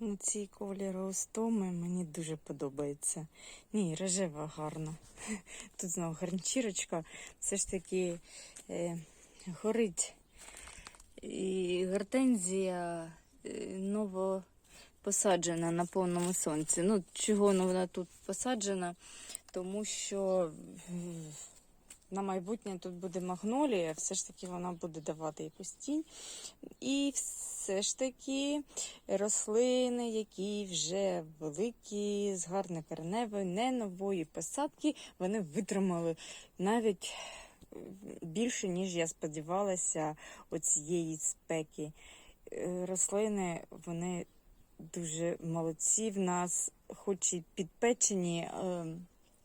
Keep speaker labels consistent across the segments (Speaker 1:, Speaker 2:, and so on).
Speaker 1: Ну, ці кольори остоми мені дуже подобається. Ні, рожева гарна. Тут знову гарнчірочка. Все ж таки е, горить. І гортензія е, новопосаджена на повному сонці. Ну, чого вона тут посаджена? Тому що на майбутнє тут буде магнолія, все ж таки вона буде давати якусь тінь. І все ж таки рослини, які вже великі, з гарною кореневою, не нової посадки, вони витримали навіть більше, ніж я сподівалася, оцієї спеки. Е, Рослини, вони дуже молодці в нас, хоч і підпечені, е,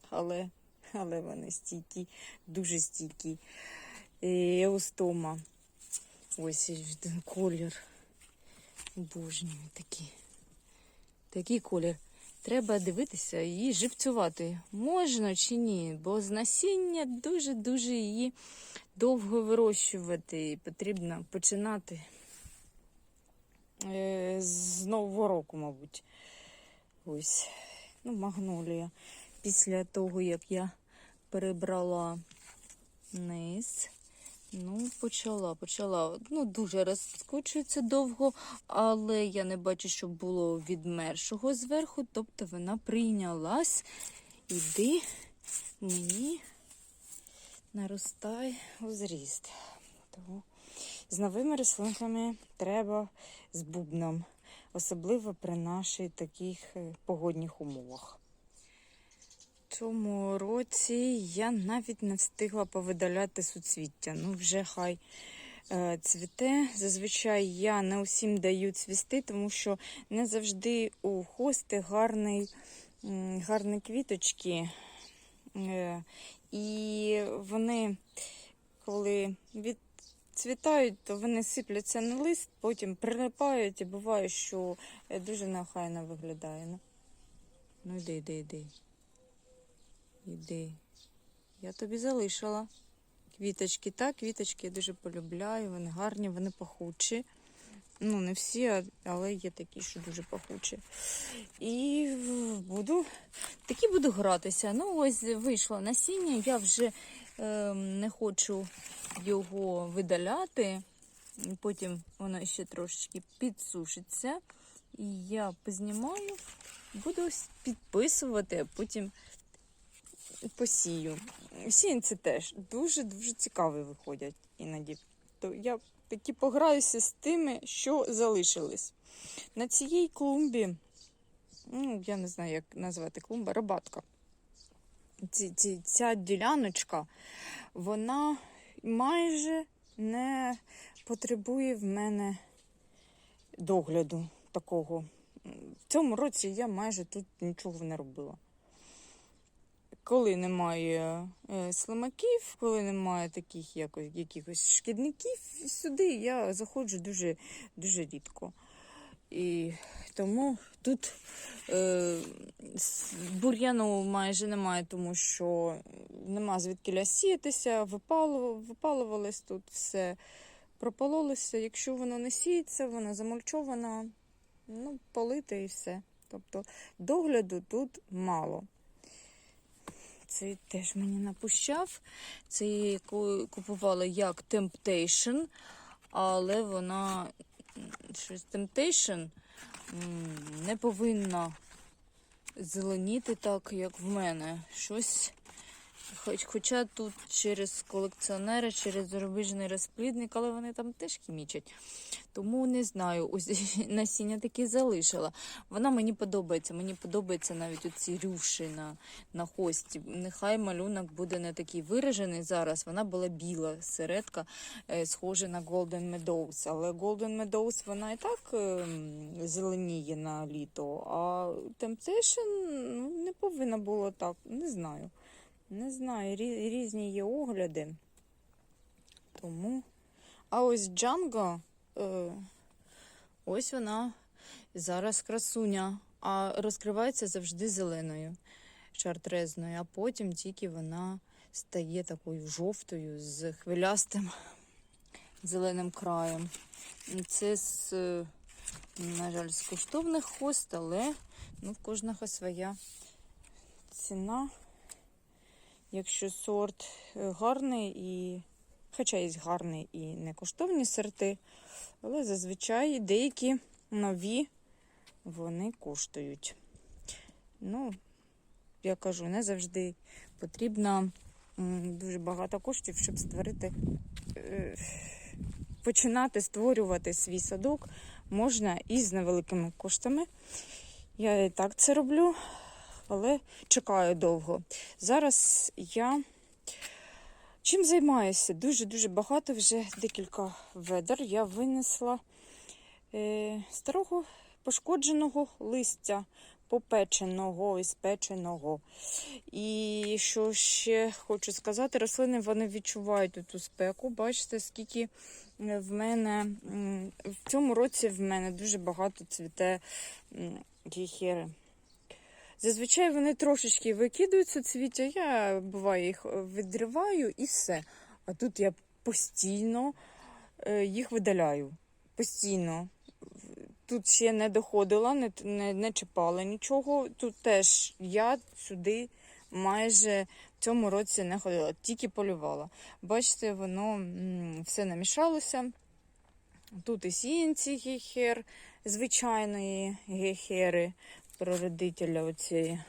Speaker 1: але, але вони стійкі, дуже стійкі. Еустома. Ось колір. Обожнюю такий. Такий колір. Треба дивитися і живцювати. Можна чи ні, бо з насіння дуже-дуже її довго вирощувати. І потрібно починати е, з нового року, мабуть. Ось. Ну, магнолія. Після того, як я перебрала низ. Ну, почала, почала. Ну, дуже розкочується довго, але я не бачу, щоб було відмершого зверху. Тобто вона прийнялась. Іди мені наростай у зріст. Тому з новими рослинками треба з бубном, особливо при наших таких е, погодних умовах. Цьому році я навіть не встигла повидаляти суцвіття. Ну, вже хай е, цвіте. Зазвичай я не усім даю цвісти, тому що не завжди у хости гарний, гарні квіточки. Е, і вони, коли відцвітають, то вони сипляться на лист, потім прилипають, і буває, що е, дуже неохайно виглядає. Ну, ну йди, йди, йди. Іди. Я тобі залишила. Квіточки, так, квіточки я дуже полюбляю, вони гарні, вони пахучі. Ну, не всі, але є такі, що дуже пахучі. І буду такі буду гратися. Ну, ось вийшло насіння. Я вже е, не хочу його видаляти. Потім воно ще трошечки підсушиться. І я познімаю, буду підписувати, а потім посію. Сіянці теж дуже-дуже цікаві виходять іноді. То я таки пограюся з тими, що залишились. На цій клумбі, ну, я не знаю, як назвати клумба, рабатка. Ці, ці, ця діляночка, вона майже не потребує в мене догляду такого. В цьому році я майже тут нічого не робила коли немає е, слимаків, коли немає таких якось, якихось шкідників, сюди я заходжу дуже, дуже рідко. І тому тут е, бур'яну майже немає, тому що нема звідки сіятися, випалу, випалувалось тут все, пропололося. Якщо воно не сіється, вона замульчована, ну, полите і все. Тобто догляду тут мало. Цей теж мені напущав. Це я купувала як Temptation, але вона щось Temptation не повинна зеленіти так, як в мене. Щось. Хоч, хоча тут через колекціонера, через зарубіжний розплідник, але вони там теж хімічать. Тому не знаю, ось насіння таки залишила. Вона мені подобається. Мені подобається навіть оці рюші на, на хості. Нехай малюнок буде не такий виражений зараз. Вона була біла, середка, е, схожа на Golden Meadows. Але Golden Meadows вона і так е, зеленіє на літо. А Temptation ну, не повинна було так. Не знаю. Не знаю, різні є огляди. Тому. А ось Django, е, ось вона зараз красуня, а розкривається завжди зеленою, шартрезною, а потім тільки вона стає такою жовтою з хвилястим зеленим краєм. Це з е, на жаль, з коштовних хост, але ну, в кожного своя ціна. Якщо сорт е, гарний і. Хоча є гарні і не коштовні сорти, але зазвичай деякі нові вони коштують. Ну, я кажу, не завжди потрібно дуже багато коштів, щоб створити, е, починати створювати свій садок можна і з невеликими коштами. Я і так це роблю, але чекаю довго. Зараз я чим займаюся? Дуже-дуже багато, вже декілька ведер я винесла е, старого пошкодженого листя, попеченого і спеченого. І що ще хочу сказати, рослини вони відчувають ту спеку. Бачите, скільки е, в мене в цьому році в мене дуже багато цвіте гіхери. Зазвичай вони трошечки викидаються цвіття, я буває їх відриваю і все. А тут я постійно е, їх видаляю. Постійно. Тут ще не доходила, не, не, не чіпала нічого. Тут теж я сюди майже в цьому році не ходила, тільки полювала. Бачите, воно все намішалося. Тут і сіянці гехер, звичайної гехери, прародителя оцієї.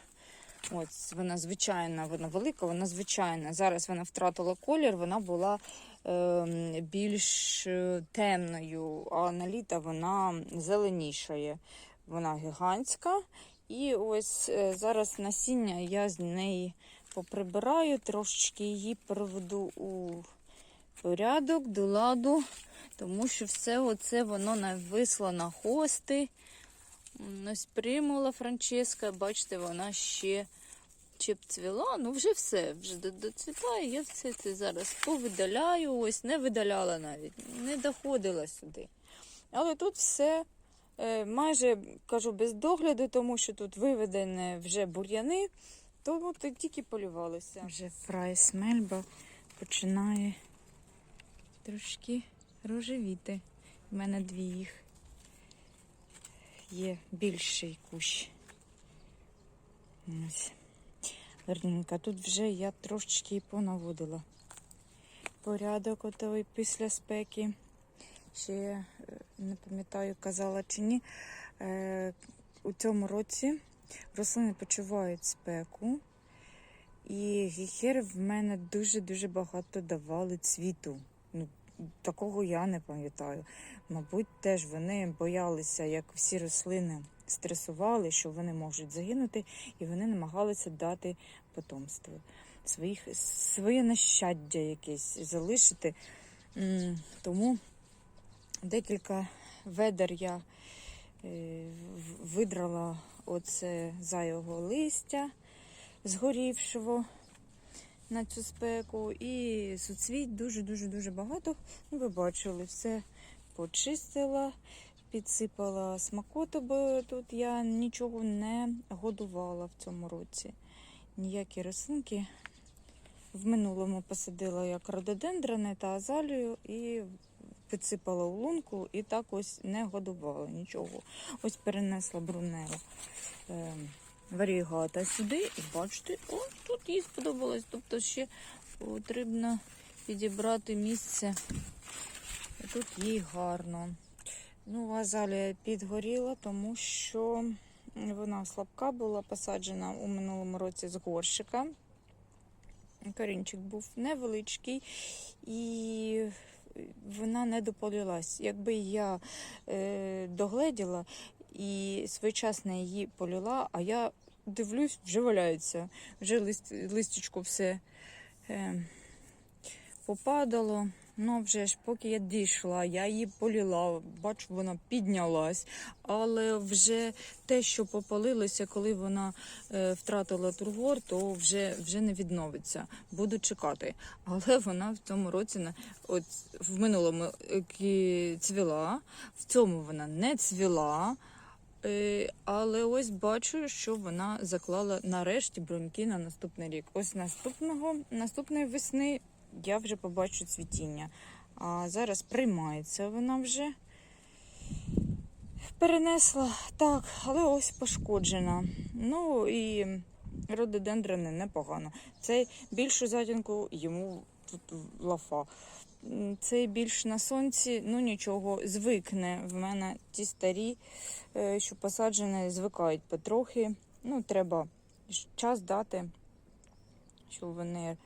Speaker 1: Ось вона звичайна, вона велика, вона звичайна. Зараз вона втратила колір, вона була е, більш темною, а на літо вона зеленішає. Вона гігантська. І ось е, зараз насіння я з неї поприбираю, трошечки її приведу у порядок, до ладу, тому що все оце воно нависло на хости. Ось примула Франческа, бачите, вона ще чи б цвіла, ну вже все, вже до- доцвітає, я все це зараз повидаляю, ось не видаляла навіть, не доходила сюди. Але тут все е, майже кажу без догляду, тому що тут виведені вже бур'яни, тому тільки полювалися. Вже фрайс мельба починає трошки рожевіти. У мене дві їх є більший кущ. Ось. Гарненько. Тут вже я трошечки понаводила порядок отої після спеки. Ще е, не пам'ятаю, казала чи ні. Е, у цьому році рослини почувають спеку. І гіхери в мене дуже-дуже багато давали цвіту. Такого я не пам'ятаю. Мабуть, теж вони боялися, як всі рослини стресували, що вони можуть загинути, і вони намагалися дати потомство, своїх, своє нащаддя якесь залишити. Тому декілька ведер я е, видрала оце зайвого листя згорівшого на цю спеку. І суцвіть дуже-дуже-дуже багато. Ну, ви бачили, все почистила, підсипала смакоту, бо тут я нічого не годувала в цьому році. Ніякі рослинки. В минулому посадила як рододендрони та азалію і підсипала у лунку і так ось не годувала нічого. Ось перенесла брунеру е, варігата сюди і бачите, о, тут їй сподобалось. Тобто ще потрібно підібрати місце. Тут їй гарно. Ну, азалія підгоріла, тому що вона слабка була посаджена у минулому році з горщика. Корінчик був невеличкий і вона не дополилась. Якби я е, догледіла і своєчасно її поліла, а я дивлюсь, вже валяється. Вже лист, листячко все е, попадало. Ну, вже ж, поки я дійшла, я її поліла, бачу, вона піднялась. Але вже те, що попалилося, коли вона е, втратила тургор, то вже, вже не відновиться. Буду чекати. Але вона в цьому році на от в минулому е, цвіла, в цьому вона не цвіла. Е, Але ось бачу, що вона заклала нарешті бруньки на наступний рік. Ось наступного наступної весни я вже побачу цвітіння. А зараз приймається вона вже. перенесла. Так, але ось пошкоджена. Ну і рододендрони непогано. Цей більшу затінку йому тут лафа. Цей більш на сонці, ну нічого, звикне. В мене ті старі, е, що посаджені, звикають потрохи. Ну, треба час дати, щоб вони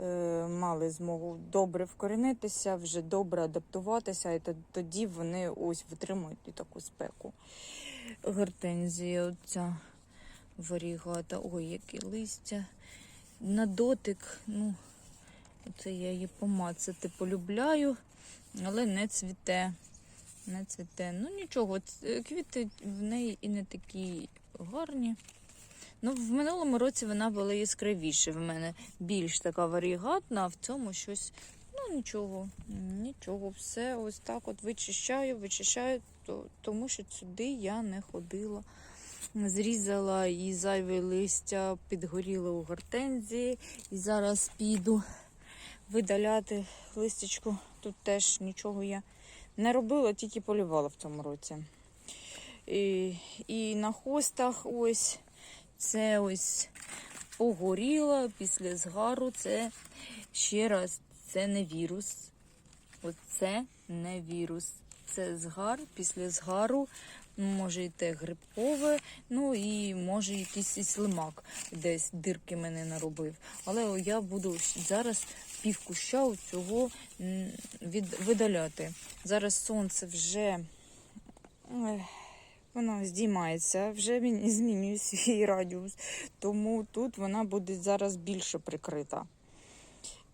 Speaker 1: е, мали змогу добре вкорінитися, вже добре адаптуватися, і тоді вони ось витримують таку спеку. Гортензія, оця варігата. Ой, які листя. На дотик, ну, це я її помацати полюбляю, але не цвіте. Не цвіте. Ну нічого, квіти в неї і не такі гарні. Ну, в минулому році вона була яскравіше. В мене більш така варігатна, а в цьому щось. Ну нічого, нічого, все ось так от вичищаю, вичищаю, то, тому що сюди я не ходила. Зрізала і зайве листя, підгоріло у гортензії. І зараз піду видаляти листячку. Тут теж нічого я не робила, тільки полювала в цьому році. І, і на хостах ось це ось погоріло після згару. Це ще раз, це не вірус. Оце не вірус. Це згар після згару. Може і те грибкове, ну і може якийсь слимак десь дирки мене наробив. Але я буду зараз пів куща цього видаляти. Зараз сонце вже ех, воно здіймається, вже він змінює свій радіус, тому тут вона буде зараз більше прикрита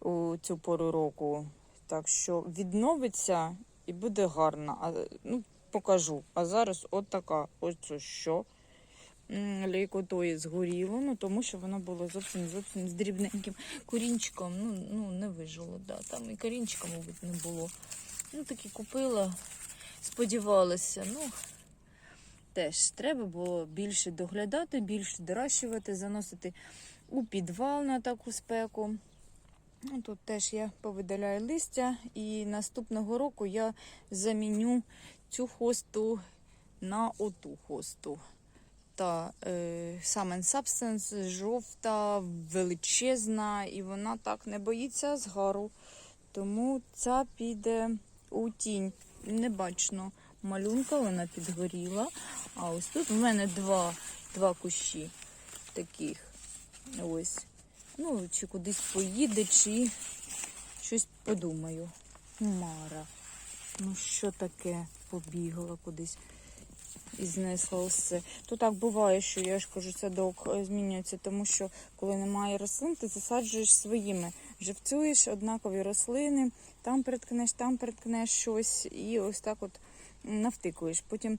Speaker 1: у цю пору року. Так що відновиться і буде гарна. А, ну, покажу. А зараз от така. Ось що. М, Лейкотої згоріло, ну тому що воно було зовсім зовсім з дрібненьким корінчиком. Ну, ну не вижило. Да. Там і корінчика, мабуть, не було. Ну, таки купила, сподівалася. Ну, теж треба було більше доглядати, більше доращувати, заносити у підвал на таку спеку. Ну, тут теж я повидаляю листя, і наступного року я заміню цю хосту на оту хосту. Та е, Summon Substance жовта, величезна, і вона так не боїться згару. Тому ця піде у тінь. Не бачно малюнка, вона підгоріла. А ось тут в мене два, два кущі таких. Ось. Ну, чи кудись поїде, чи щось подумаю. Мара. Ну що таке? Побігла кудись і знесла усе. То так буває, що я ж кажу, садок е, змінюється, тому що коли немає рослин, ти засаджуєш своїми. Живцюєш однакові рослини, там переткнеш, там переткнеш щось, і ось так от навтикуєш. Потім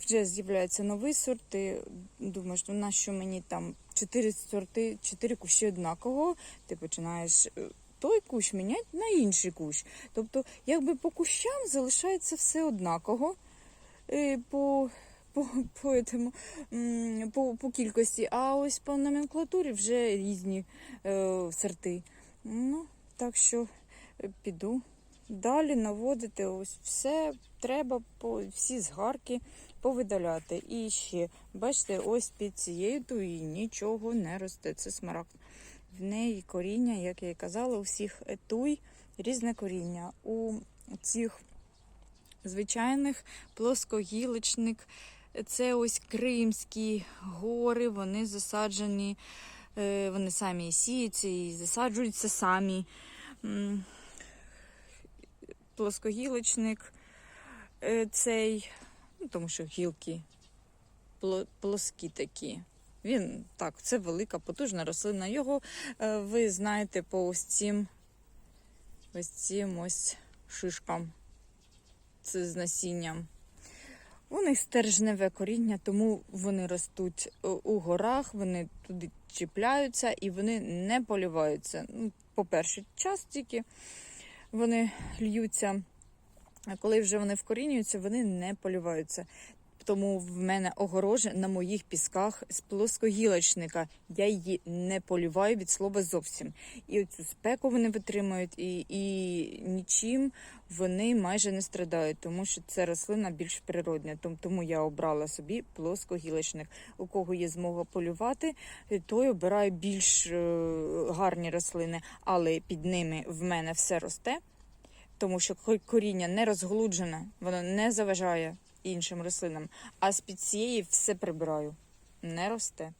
Speaker 1: вже з'являється новий сорт, ти думаєш, ну на що мені там чотири сорти, чотири кущі однакового, ти починаєш. е, Той кущ міняти на інший кущ. Тобто, якби по кущам залишається все однаково е, по, по, по, этому, по, по кількості, а ось по номенклатурі вже різні е, сорти. Ну, так що е, піду далі наводити ось все треба по всі згарки повидаляти. І ще, бачите, ось під цією туї нічого не росте. Це смарагд. В неї коріння, як я і казала, у всіх туй різне коріння. У цих звичайних плоскогілочник. Це ось Кримські гори, вони засаджені, е, вони самі сіються і засаджуються самі. Плоскогілочник е, цей, ну, тому що гілки пло- плоскі такі. Він так, це велика, потужна рослина. Його е, ви знаєте по ось цим, ось цим ось шишкам. Це з насінням. Них стержневе коріння, тому вони ростуть е, у горах, вони туди чіпляються і вони не поліваються. Ну, По-перше, час тільки вони льються, а коли вже вони вкорінюються, вони не поліваються. Тому в мене огорожа на моїх пісках з плоскогілочника. Я її не полюваю від слова зовсім. І оцю спеку вони витримують, і, і нічим вони майже не страдають, тому що це рослина більш природня. Тому я обрала собі плоскогілочник. У кого є змога полювати, той обирає більш е, гарні рослини, але під ними в мене все росте, тому що коріння не розглуджене, воно не заважає іншим рослинам. А з під цієї все прибираю. Не росте.